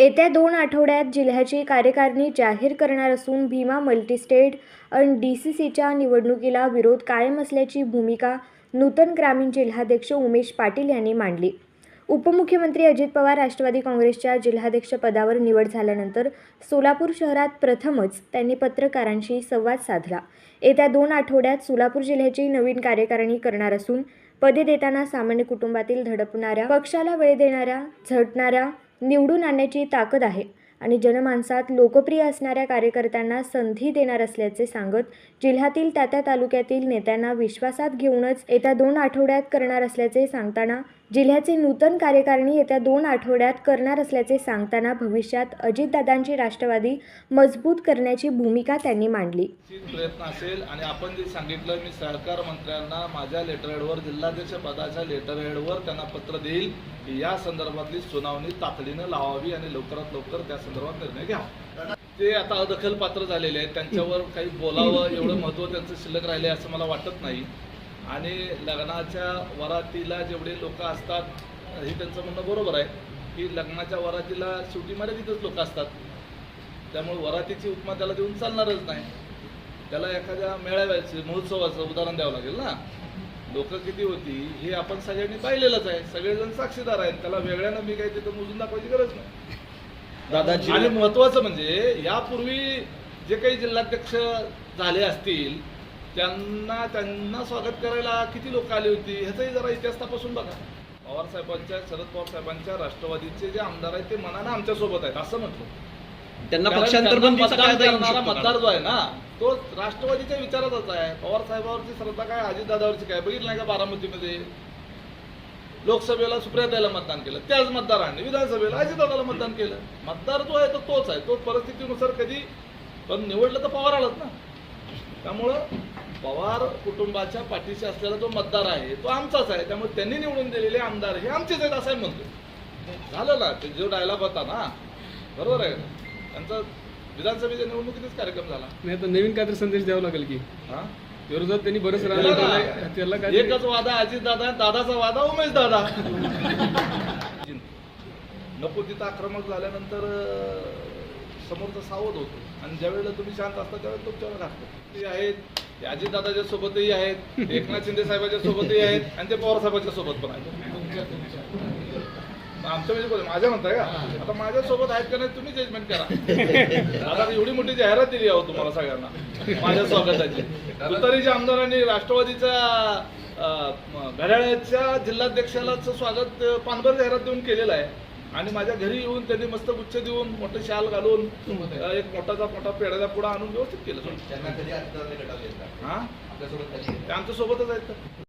येत्या दोन आठवड्यात जिल्ह्याची कार्यकारिणी जाहीर करणार असून भीमा मल्टीस्टेट आणि डी सी सीच्या निवडणुकीला विरोध कायम असल्याची भूमिका नूतन ग्रामीण जिल्हाध्यक्ष उमेश पाटील यांनी मांडली. उपमुख्यमंत्री अजित पवार राष्ट्रवादी काँग्रेसच्या जिल्हाध्यक्षपदावर निवड झाल्यानंतर सोलापूर शहरात प्रथमच त्यांनी पत्रकारांशी संवाद साधला. येत्या दोन आठवड्यात सोलापूर जिल्ह्याची नवीन कार्यकारिणी करणार असून पदे देताना सामान्य कुटुंबातील धडपणाऱ्या पक्षाला वेळ देणाऱ्या झटणाऱ्या निवडून आणण्याची ताकद आहे. आणि जनमानसात लोकप्रिय असणाऱ्या कार्यकर्त्यांना संधी देणार असल्याचे सांगत जिल्ह्यातील त्या त्या तालुक्यातील नेत्यांना विश्वासात घेऊनच येत्या दोन आठवड्यात करणार असल्याचे सांगताना जिल्ह्याचे नूतन कार्यकारिणी येत्या दोन आठवड्यात करणार असल्याचे सांगताना भविष्यात अजितदादांची राष्ट्रवादी मजबूत करण्याची भूमिका त्यांनी मांडली. प्रयत्न असेल आणि आपण जे सांगितलं मी सहकार मंत्र्यांना माझ्या लेटरहेडवर जिल्हाध्यक्ष पदाच्या लेटरहेडवर त्यांना पत्र देईल की या संदर्भातली सुनावणी तातडीनं लावावी आणि लवकरात लवकर त्या संदर्भात निर्णय घ्या. ते आता अदखल पात्र झालेले आहेत त्यांच्यावर काही बोलावं एवढं महत्त्व त्यांचं शिल्लक राहिले असं मला वाटत नाही. आणि लग्नाच्या वरातीला जेवढे लोक असतात हे त्यांचं म्हणणं बरोबर आहे की लग्नाच्या वरातीला शेवटी मर्यादितच लोक असतात. त्यामुळे वरातीची उपमा त्याला देऊन चालणारच नाही. त्याला एखाद्या मेळाव्याचं महोत्सवाचं उदाहरण द्यावं लागेल ना? लोक किती होती हे आपण सगळ्यांनी पाहिलेलंच आहे. सगळेजण साक्षीदार आहेत. त्याला वेगळ्यानं मी काही तिथं मोजून दाखवायची गरज नाही. दादाजी आणि महत्वाचं म्हणजे यापूर्वी जे काही जिल्हाध्यक्ष झाले असतील त्यांना त्यांना स्वागत करायला किती लोक आली होती ह्याचाही जरा इतिहास तपासून बघा. पवार साहेबांच्या शरद पवार साहेबांच्या राष्ट्रवादीचे जे आमदार आहेत ते मनानं आमच्यासोबत आहेत असं म्हटलं. त्यांना पक्षांतर मतदार? जो आहे ना तो राष्ट्रवादीच्या विचाराचाच आहे. पवार साहेबावरची श्रद्धा काय अजितदादावरची काय? बघितलं नाही का बारामतीमध्ये? लोकसभेला सुप्रियाताईला मतदान केलं त्याच मतदारांनी विधानसभेला अजितदादाला मतदान केलं. मतदार जो आहे तो तोच आहे. तो परिस्थितीनुसार कधी पण निवडलं तर पवार आलाच ना. त्यामुळं पवार कुटुंबाच्या पाठीशी असलेला जो मतदार आहे तो आमचाच आहे. त्यामुळे त्यांनी निवडून दिलेले आमदार हे आमचेच आहेत असं म्हणतो झालं ना ते जो डायलॉग होता ना. बरोबर आहे त्यांचा विधानसभेच्या निवडणुकीतच कार्यक्रम झाला. नाही तर नवीन काहीतरी संदेश द्यावा लागेल की. हा? विरोधात त्यांनी बरंच राहिलं. त्याला काय एकच वादा अजित दादा दादाचा वादा उमेश दादा. नको तिथं आक्रमक झाल्यानंतर समोरचा सावध होतो. आणि ज्या वेळेला तुम्ही शांत असता त्यावेळेला तुमच्यावर घातलं ते आहेत ते अजित दादाच्या सोबतही आहेत एकनाथ शिंदे साहेबांच्या सोबतही आहेत आणि ते पवार साहेबांच्या सोबत पण आहेत. आमच्या म्हणजे कोण? माझ्या म्हणताय का? आता माझ्या सोबत आहेत का नाही तुम्ही जजमेंट करा. आता एवढी मोठी जाहिरात दिली आहो तुम्हाला सगळ्यांना. माझ्या स्वागताची. तुतारीच्या आमदारांनी राष्ट्रवादीच्या घड्याळ्याच्या जिल्हाध्यक्षालाच स्वागत पानभर जाहिरात देऊन केलेलं आहे. आणि माझ्या घरी येऊन त्यांनी मस्त गुच्छ देऊन मोठं शाल घालून एक मोठाचा मोठा पेढ्याचा पुढा आणून व्यवस्थित केलं. त्यांना कधी हा? सोबतच आहेत.